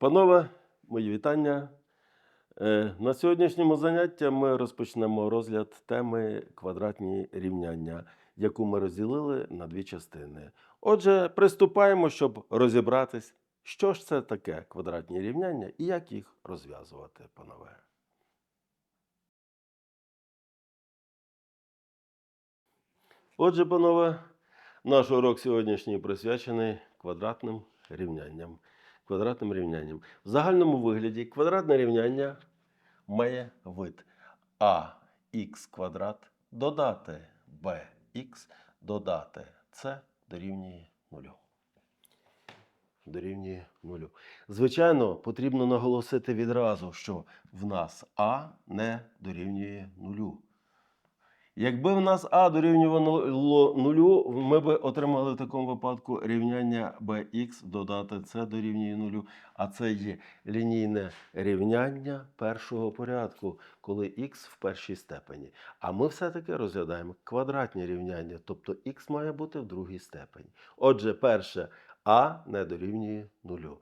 Панове, мої вітання. Е, На сьогоднішньому занятті ми розпочнемо розгляд теми квадратні рівняння, яку ми розділили на дві частини. Отже, приступаємо, щоб розібратись, що ж це таке квадратні рівняння і як їх розв'язувати, панове. Отже, панове, наш урок сьогоднішній присвячений квадратним рівнянням. Квадратним рівнянням. В загальному вигляді квадратне рівняння має вид ax квадрат додати bx додати c дорівнює нулю. Дорівнює нулю. Звичайно, потрібно наголосити відразу, що в нас а не дорівнює нулю. Якби в нас А дорівнювало нулю, ми б отримали в такому випадку рівняння bx додати c дорівнює нулю. А це є лінійне рівняння першого порядку, коли х в першій степені. А ми все-таки розглядаємо квадратні рівняння, тобто х має бути в другій степені. Отже, перше а не дорівнює нулю.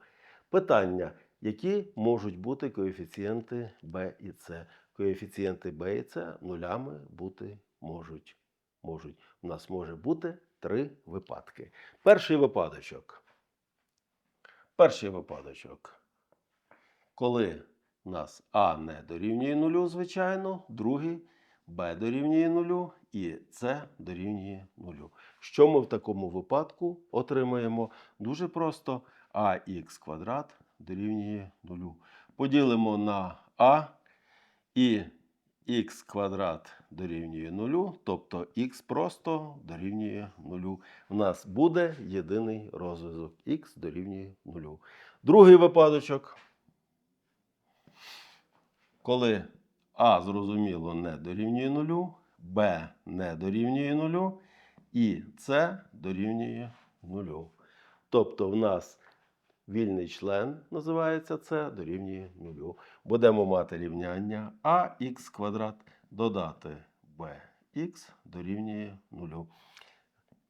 Питання, які можуть бути коефіцієнти b і c? Коефіцієнти b і c нулями бути можуть. можуть. У нас може бути три випадки. Перший випадочок. Перший випадочок. Коли у нас А не дорівнює нулю, звичайно, другий Б дорівнює нулю і С дорівнює нулю. Що ми в такому випадку отримаємо? Дуже просто ах квадрат дорівнює нулю. Поділимо на А і х квадрат дорівнює нулю, тобто х просто дорівнює нулю. У нас буде єдиний розв'язок х дорівнює нулю. Другий випадочок, коли а, зрозуміло, не дорівнює нулю, Б не дорівнює нулю і С дорівнює нулю. Тобто в нас вільний член називається С дорівнює нулю. Будемо мати рівняння ах квадрат додати bx дорівнює нулю.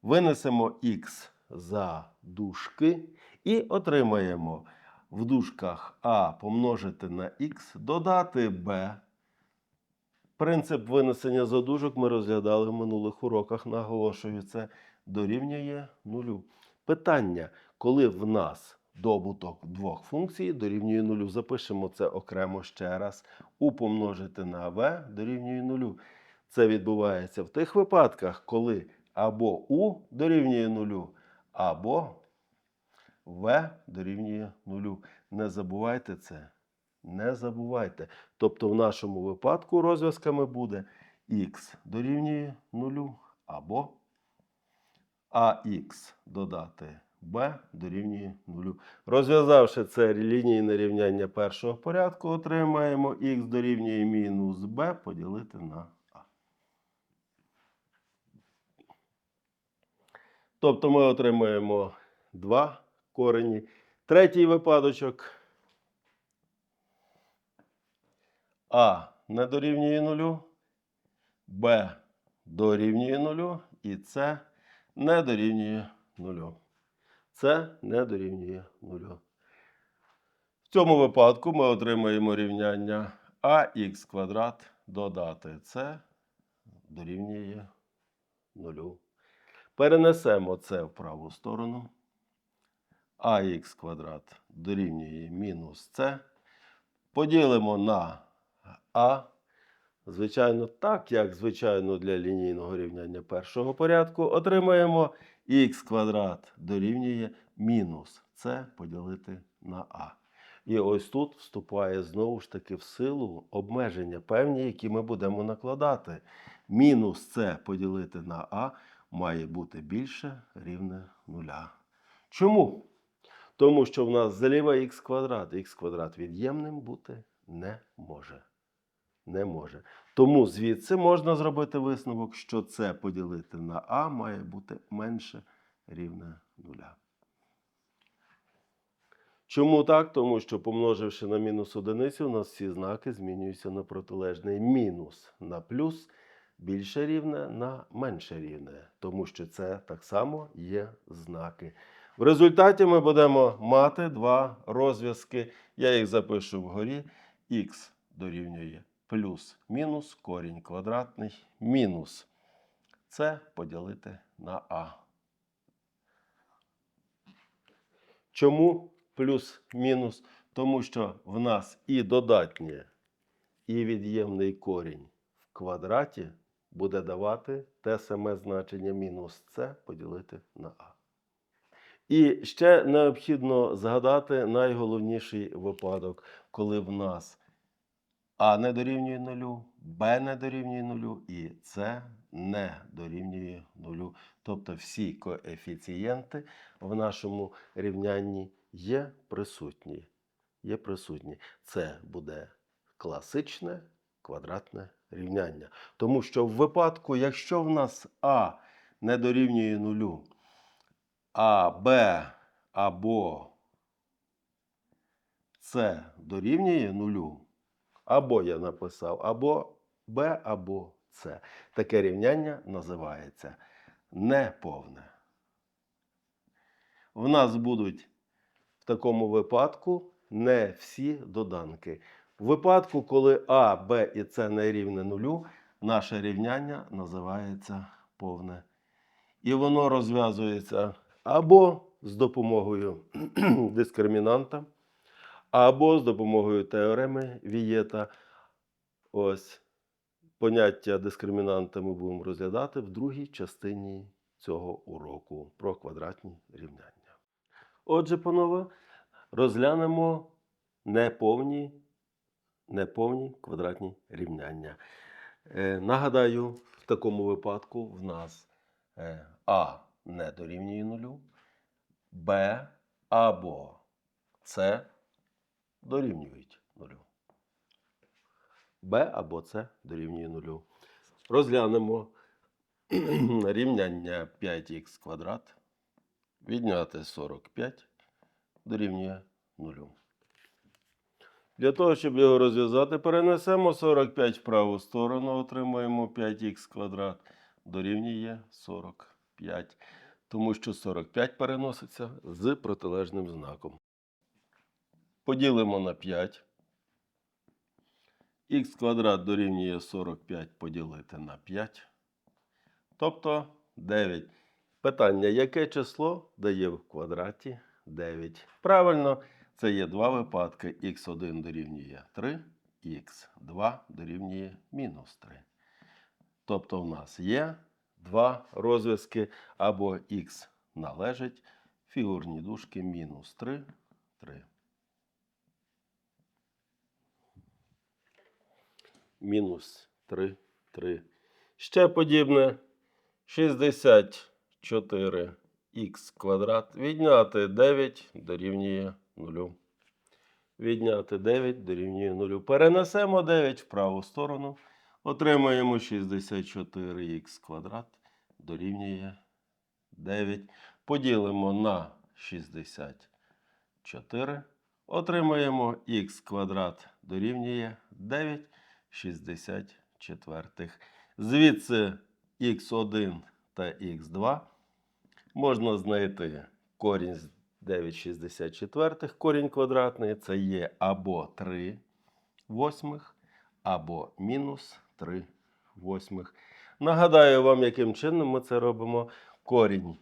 Винесемо х за дужки і отримаємо в дужках а помножити на х, додати b. Принцип винесення задужок ми розглядали в минулих уроках, наголошую, це дорівнює нулю. Питання, коли в нас добуток двох функцій дорівнює нулю, запишемо це окремо ще раз. У помножити на v дорівнює нулю. Це відбувається в тих випадках, коли або у дорівнює нулю, або v дорівнює нулю. Не забувайте це. Не забувайте. Тобто в нашому випадку розв'язками буде х дорівнює нулю або ах додати b дорівнює нулю. Розв'язавши це лінійне рівняння першого порядку, отримаємо х дорівнює мінус b поділити на а. Тобто ми отримаємо два корені. Третій випадочок. А не дорівнює нулю, Б дорівнює нулю і С не дорівнює нулю. Це не дорівнює нулю. В цьому випадку ми отримаємо рівняння ах квадрат додати С дорівнює нулю. Перенесемо це в праву сторону. ах квадрат дорівнює мінус С. Поділимо на А. Звичайно, так, як звичайно для лінійного рівняння першого порядку, отримаємо х квадрат дорівнює мінус С поділити на А. І ось тут вступає знову ж таки в силу обмеження певні, які ми будемо накладати. Мінус С поділити на А має бути більше рівне нуля. Чому? Тому що в нас зліва х квадрат, х квадрат від'ємним бути не може. Не може. Тому звідси можна зробити висновок, що це поділити на А має бути менше рівне нуля. Чому так? Тому що помноживши на мінус одиницю, у нас всі знаки змінюються на протилежний мінус на плюс більше рівне на менше рівне. Тому що це так само є знаки. В результаті ми будемо мати два розв'язки. Я їх запишу вгорі. Х дорівнює плюс-мінус корінь квадратний мінус. Це поділити на А. Чому плюс-мінус? Тому що в нас і додатнє, і від'ємний корінь в квадраті буде давати те саме значення мінус С поділити на А. І ще необхідно згадати найголовніший випадок, коли в нас А не дорівнює нулю, Б не дорівнює нулю і С не дорівнює нулю. Тобто всі коефіцієнти в нашому рівнянні є присутні. Є присутні. Це буде класичне квадратне рівняння. Тому що в випадку, якщо в нас А не дорівнює нулю, а Б або С дорівнює нулю, або я написав, або Б, або С. Таке рівняння називається неповне. В нас будуть в такому випадку не всі доданки. В випадку, коли А, Б і С не рівне нулю, наше рівняння називається повне. І воно розв'язується або з допомогою дискримінанта, або з допомогою теореми Вієта. Ось поняття дискримінанта ми будемо розглядати в другій частині цього уроку про квадратні рівняння. Отже, панове, розглянемо неповні, неповні квадратні рівняння. Е, нагадаю, в такому випадку в нас е, А не дорівнює нулю, Б або С дорівнюють нулю. Б або С дорівнює нулю. Розглянемо рівняння 5х квадрат. Відняти 45 дорівнює нулю. Для того, щоб його розв'язати, перенесемо 45 в праву сторону, отримаємо 5х квадрат дорівнює 45. Тому що 45 переноситься з протилежним знаком. Поділимо на 5. Х квадрат дорівнює 45 поділити на 5. Тобто 9. Питання, яке число дає в квадраті 9? Правильно, це є два випадки. х1 дорівнює 3, х2 дорівнює мінус 3. Тобто в нас є два розв'язки або х належить фігурні дужки мінус 3, 3. Мінус 3, 3. Ще подібне 64х квадрат. Відняти 9 дорівнює 0. Відняти 9 дорівнює 0. Перенесемо 9 в праву сторону. Отримаємо 64х квадрат дорівнює 9. Поділимо на 64. Отримаємо х квадрат дорівнює 9 64. Звідси х1 та х2 можна знайти корінь з 9,64. Корінь квадратний це є або 3 восьмих, або мінус 3 восьмих. Нагадаю вам, яким чином ми це робимо. Корінь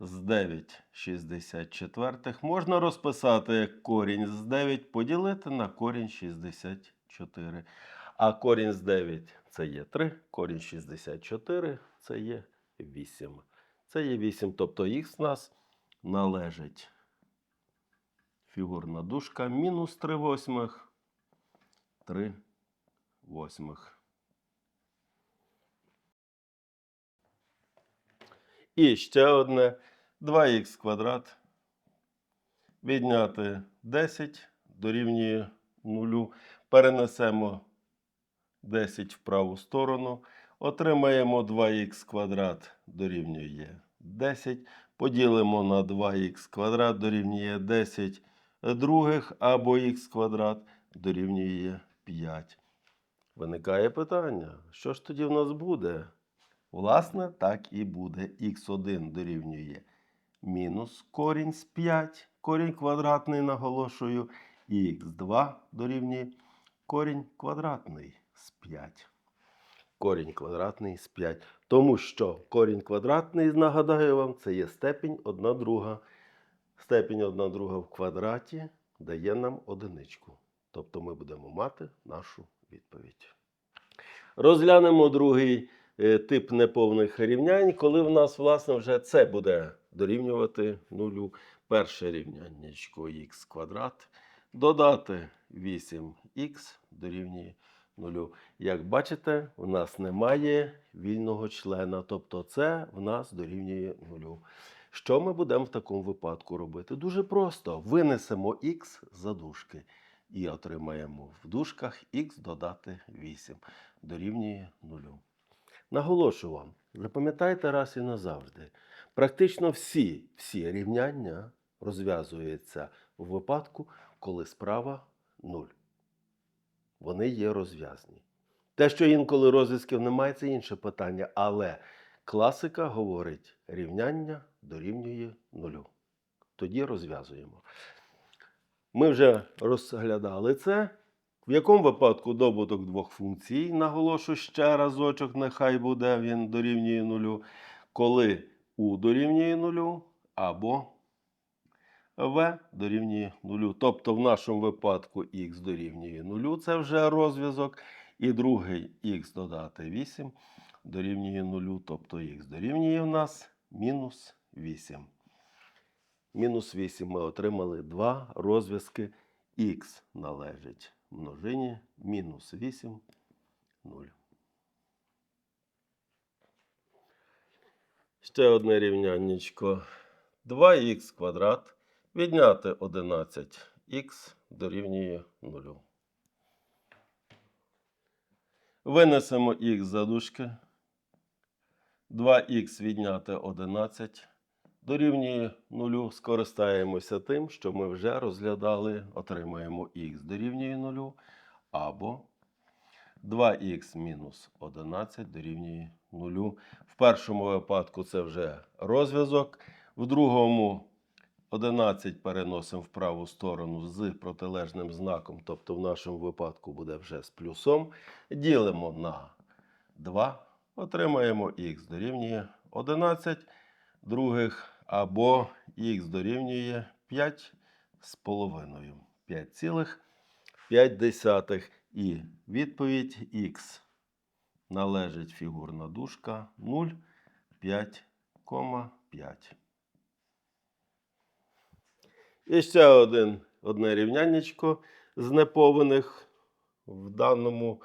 з 9,64 можна розписати як корінь з 9 поділити на корінь 64. А корінь з 9 це є 3, корінь 64 це є 8. Це є 8, тобто х нас належить фігурна дужка мінус 3 восьмих, 3 восьмих. І ще одне 2х квадрат. Відняти 10 дорівнює 0. Перенесемо 10 в праву сторону. Отримаємо 2х квадрат дорівнює 10. Поділимо на 2х квадрат дорівнює 10 других або х квадрат дорівнює 5. Виникає питання, що ж тоді в нас буде? Власне, так і буде. х1 дорівнює мінус корінь з 5, корінь квадратний наголошую, і х2 дорівнює корінь квадратний з 5. Корінь квадратний з 5. Тому що корінь квадратний, нагадаю вам, це є степінь 1 друга. Степінь 1 друга в квадраті дає нам одиничку. Тобто ми будемо мати нашу відповідь. Розглянемо другий е, тип неповних рівнянь, коли в нас, власне, вже це буде дорівнювати нулю. Перше рівняннячко х квадрат. Додати 8х дорівнює нулю. Як бачите, у нас немає вільного члена, тобто це в нас дорівнює нулю. Що ми будемо в такому випадку робити? Дуже просто. Винесемо х за дужки і отримаємо в дужках х додати 8 дорівнює нулю. Наголошую вам, запам'ятайте раз і назавжди. Практично всі, всі рівняння розв'язуються в випадку, коли справа 0. Вони є розв'язні. Те, що інколи розв'язків немає, це інше питання, але класика говорить, рівняння дорівнює нулю. Тоді розв'язуємо. Ми вже розглядали це. В якому випадку добуток двох функцій, наголошу ще разочок, нехай буде він дорівнює нулю, коли у дорівнює нулю або в дорівнює нулю. Тобто в нашому випадку х дорівнює нулю, це вже розв'язок. І другий х додати 8 дорівнює нулю, тобто х дорівнює в нас мінус 8. Мінус 8 ми отримали два розв'язки. Х належить множині мінус 8 0. Ще одне рівняннячко. 2х квадрат відняти 11х дорівнює 0. Винесемо х за дужки. 2х відняти 11 дорівнює 0. Скористаємося тим, що ми вже розглядали. Отримаємо х дорівнює 0. Або 2х мінус 11 дорівнює 0. В першому випадку це вже розв'язок. В другому 11 переносимо в праву сторону з протилежним знаком, тобто в нашому випадку буде вже з плюсом. Ділимо на 2, отримаємо х дорівнює 11 других або х дорівнює 5 з половиною. 5,5. І відповідь х належить фігурна дужка 0, 5,5. І ще один, одне рівняннячко з неповних в даному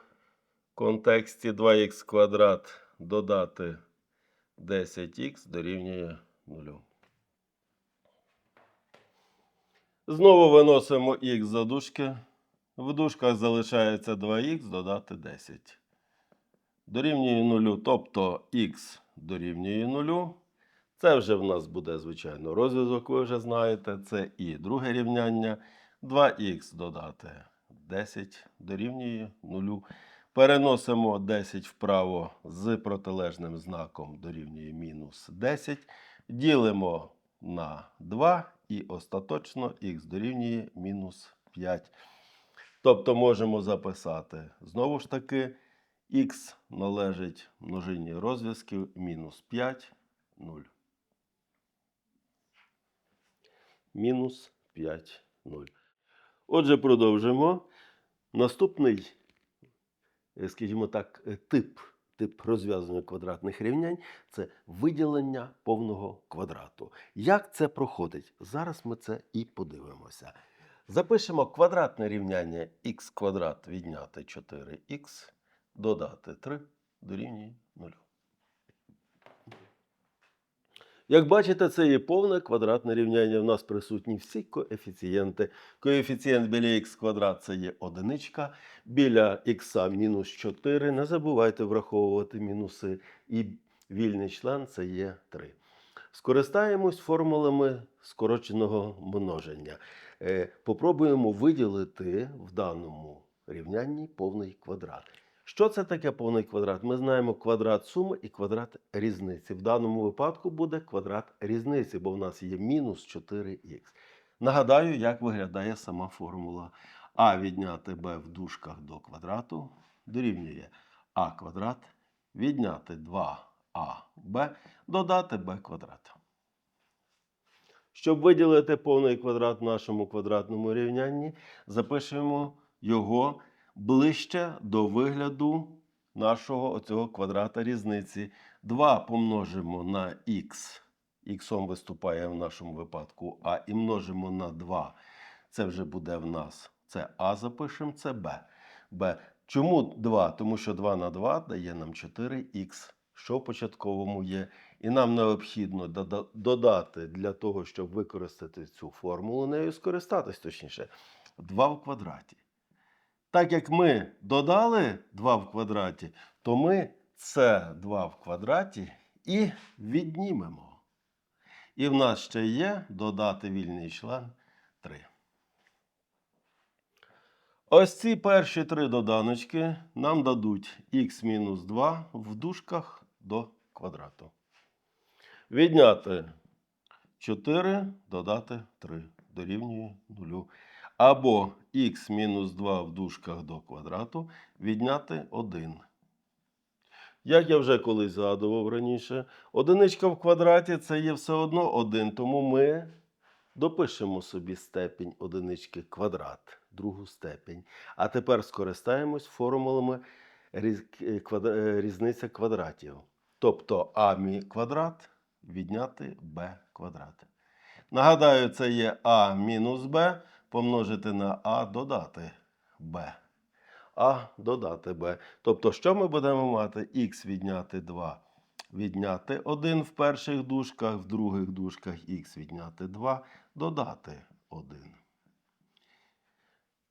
контексті 2х квадрат додати 10х дорівнює 0. Знову виносимо х за дужки. В дужках залишається 2х додати 10. Дорівнює 0, тобто х дорівнює 0. Це вже в нас буде, звичайно, розв'язок, ви вже знаєте. Це і друге рівняння. 2х додати 10 дорівнює 0. Переносимо 10 вправо з протилежним знаком дорівнює мінус 10. Ділимо на 2 і остаточно х дорівнює мінус 5. Тобто можемо записати знову ж таки х належить множині розв'язків мінус 5, 0. Мінус 5, 0. Отже, продовжимо. Наступний, е, скажімо так, е, тип, тип розв'язання квадратних рівнянь це виділення повного квадрату. Як це проходить? Зараз ми це і подивимося. Запишемо квадратне рівняння х квадрат відняти 4х, додати 3 дорівнює 0. Як бачите, це є повне квадратне рівняння. В нас присутні всі коефіцієнти. Коефіцієнт біля х квадрат це є одиничка, біля х мінус 4. Не забувайте враховувати мінуси. І вільний член це є 3. Скористаємось формулами скороченого множення. Е, Попробуємо виділити в даному рівнянні повний квадрат. Що це таке повний квадрат? Ми знаємо квадрат суми і квадрат різниці. В даному випадку буде квадрат різниці, бо в нас є мінус 4х. Нагадаю, як виглядає сама формула. А відняти b в дужках до квадрату дорівнює а квадрат, відняти 2аб, додати b квадрат. Щоб виділити повний квадрат в нашому квадратному рівнянні, запишемо його ближче до вигляду нашого оцього квадрата різниці. 2 помножимо на х. Х виступає в нашому випадку А і множимо на 2. Це вже буде в нас. Це А запишемо, це Б. Б. Чому 2? Тому що 2 на 2 дає нам 4х, що в початковому є. І нам необхідно додати для того, щоб використати цю формулу, нею скористатись точніше. 2 в квадраті. Так як ми додали 2 в квадраті, то ми це 2 в квадраті і віднімемо. І в нас ще є додати вільний член 3. Ось ці перші три доданочки нам дадуть х-2 в дужках до квадрату. Відняти 4, додати 3 дорівнює 0. Або х мінус 2 в дужках до квадрату відняти 1. Як я вже колись згадував раніше, одиничка в квадраті це є все одно 1, тому ми допишемо собі степінь одинички квадрат, другу степінь. А тепер скористаємось формулами різ- різниця квадратів. Тобто а квадрат відняти b квадрат. Нагадаю, це є а мінус b помножити на а додати b. А додати b. Тобто, що ми будемо мати? х відняти 2 відняти 1 в перших дужках, в других дужках х відняти 2, додати 1.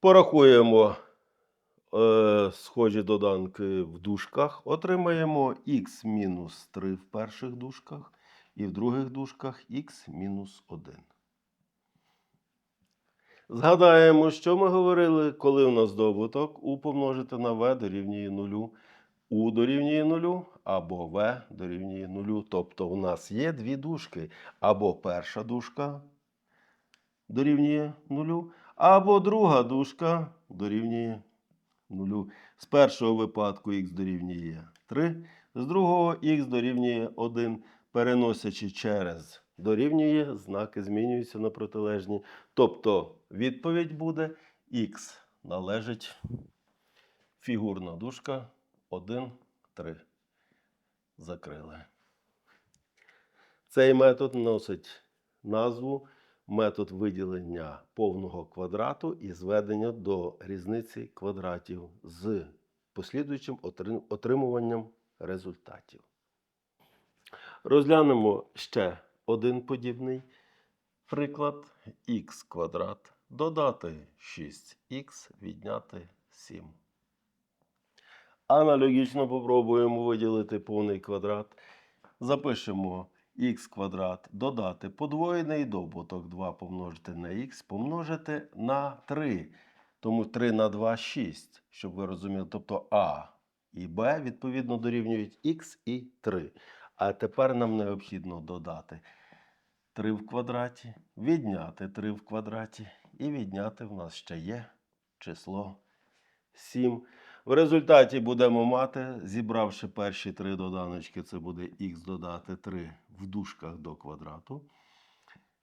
Порахуємо е, схожі доданки в дужках. Отримаємо х мінус 3 в перших дужках і в других дужках х мінус 1. Згадаємо, що ми говорили, коли у нас добуток у помножити на v дорівнює 0, у дорівнює 0 або v дорівнює 0. Тобто у нас є дві дужки. Або перша дужка дорівнює 0, або друга дужка дорівнює 0. З першого випадку х дорівнює 3, з другого х дорівнює 1, переносячи через дорівнює, знаки змінюються на протилежні. Тобто відповідь буде х належить фігурна дужка 1, 3. Закрили. Цей метод носить назву метод виділення повного квадрату і зведення до різниці квадратів з послідуючим отримуванням результатів. Розглянемо ще один подібний приклад х квадрат додати 6х відняти 7. Аналогічно попробуємо виділити повний квадрат. Запишемо х квадрат додати подвоєний добуток 2 помножити на х помножити на 3. Тому 3 на 2 6, щоб ви розуміли. Тобто а і b відповідно дорівнюють х і 3. А тепер нам необхідно додати 3 в квадраті, відняти 3 в квадраті і відняти в нас ще є число 7. В результаті будемо мати, зібравши перші три доданочки, це буде х додати 3 в дужках до квадрату.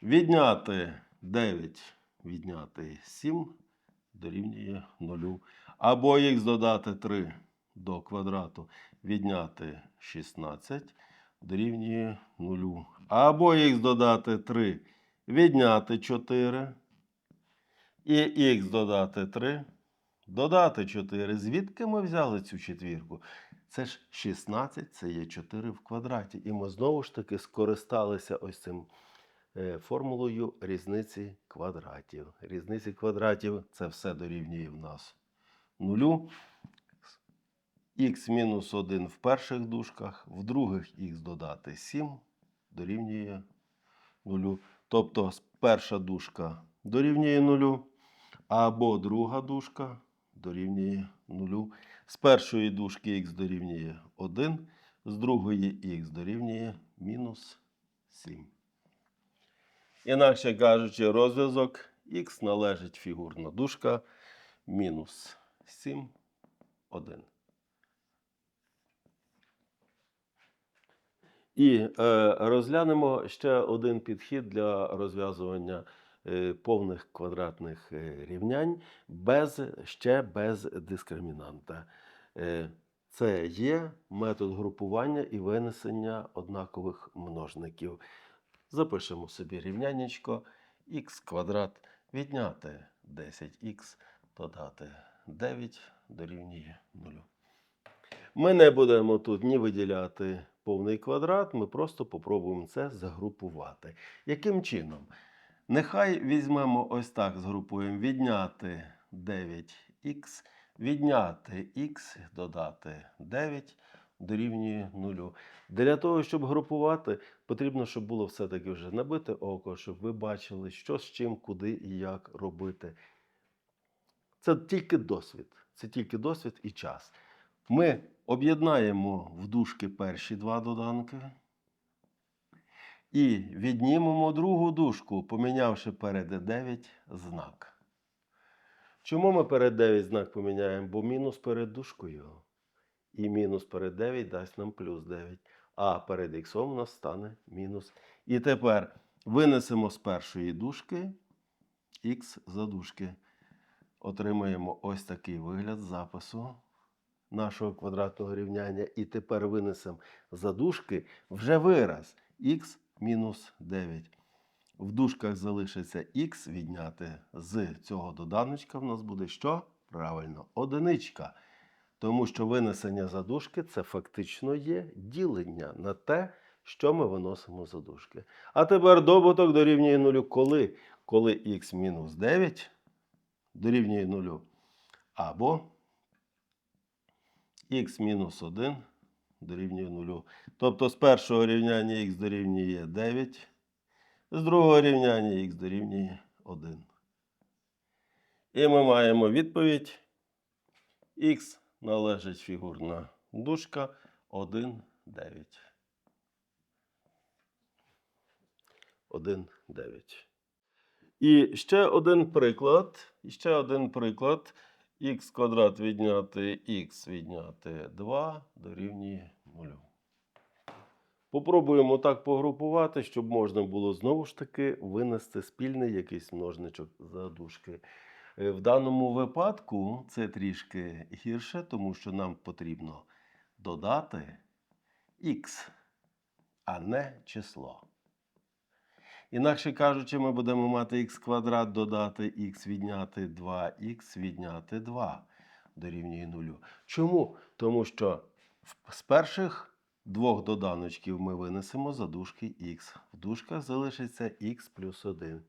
Відняти 9, відняти 7 дорівнює 0. Або х додати 3 до квадрату, відняти 16 дорівнює 0. Або х додати 3, відняти 4. І х додати 3 Додати 4. Звідки ми взяли цю четвірку? Це ж 16, це є 4 в квадраті. І ми знову ж таки скористалися ось цим е, формулою різниці квадратів. Різниці квадратів це все дорівнює в нас нулю. Х мінус 1 в перших дужках, в других х додати 7 дорівнює нулю. Тобто перша дужка дорівнює нулю, або друга дужка дорівнює 0. З першої дужки х дорівнює 1, з другої х дорівнює мінус 7. Інакше кажучи, розв'язок х належить фігурна дужка мінус 7, 1. І е, розглянемо ще один підхід для розв'язування е, повних квадратних е, рівнянь без, ще без дискримінанта. Е, це є метод групування і винесення однакових множників. Запишемо собі рівняннячко х квадрат відняти 10х додати 9 дорівнює 0. Ми не будемо тут ні виділяти повний квадрат, ми просто попробуємо це загрупувати. Яким чином? Нехай візьмемо ось так, згрупуємо відняти 9х, відняти х, додати 9 дорівнює 0. Для того, щоб групувати, потрібно, щоб було все-таки вже набите око, щоб ви бачили, що з чим, куди і як робити. Це тільки досвід. Це тільки досвід і час. Ми об'єднаємо в дужки перші два доданки і віднімемо другу дужку, помінявши перед 9 знак. Чому ми перед 9 знак поміняємо? Бо мінус перед дужкою. І мінус перед 9 дасть нам плюс 9. А перед х у нас стане мінус. І тепер винесемо з першої дужки х за дужки. Отримаємо ось такий вигляд запису нашого квадратного рівняння. І тепер винесемо за дужки вже вираз х мінус 9. В дужках залишиться х відняти з цього доданочка. В нас буде що? Правильно, одиничка. Тому що винесення за дужки це фактично є ділення на те, що ми виносимо за дужки. А тепер добуток дорівнює нулю. Коли? Коли х мінус 9 дорівнює нулю. Або х мінус 1 дорівнює 0. Тобто з першого рівняння х дорівнює 9, з другого рівняння х дорівнює 1. І ми маємо відповідь. х належить фігурна дужка 1, 9. 1, 9. І ще один приклад. І ще один приклад. Х квадрат відняти х відняти 2 дорівнює 0. Попробуємо так погрупувати, щоб можна було знову ж таки винести спільний якийсь множничок за дужки. Е, В даному випадку це трішки гірше, тому що нам потрібно додати х, а не число. Інакше кажучи, ми будемо мати х квадрат додати х відняти 2х відняти 2 дорівнює 0. Чому? Тому що з перших двох доданочків ми винесемо за дужки х. В дужках залишиться х плюс 1.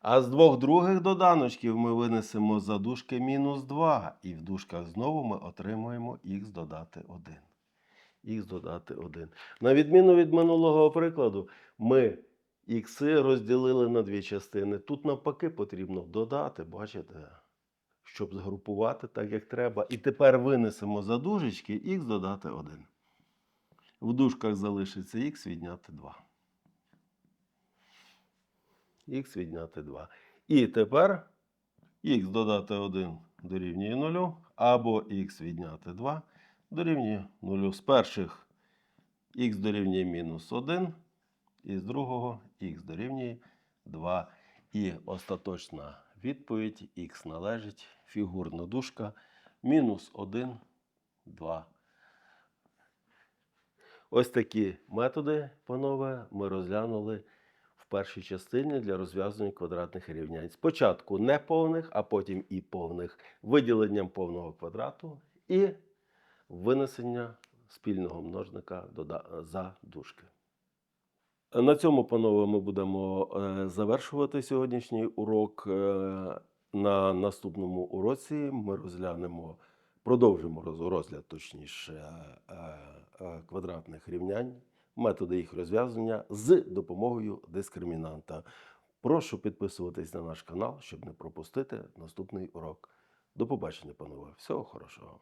А з двох других доданочків ми винесемо за дужки мінус 2. І в дужках знову ми отримуємо х додати 1. Х додати 1. На відміну від минулого прикладу, ми ікси розділили на дві частини. Тут навпаки потрібно додати, бачите, щоб згрупувати так, як треба. І тепер винесемо за дужечки х додати 1. В дужках залишиться х відняти 2. Х відняти 2. І тепер х додати 1 дорівнює 0, або х відняти 2 дорівнює 0. З перших х дорівнює мінус 1, і з другого х дорівнює 2. І остаточна відповідь х належить фігурна дужка мінус 1, 2. Ось такі методи, панове, ми розглянули в першій частині для розв'язання квадратних рівнянь. Спочатку неповних, а потім і повних виділенням повного квадрату і винесення спільного множника за дужки. На цьому, панове, ми будемо е, завершувати сьогоднішній урок. Е, На наступному уроці ми розглянемо, продовжимо розгляд, точніше, е, квадратних рівнянь, методи їх розв'язання з допомогою дискримінанта. Прошу підписуватись на наш канал, щоб не пропустити наступний урок. До побачення, панове. Всього хорошого.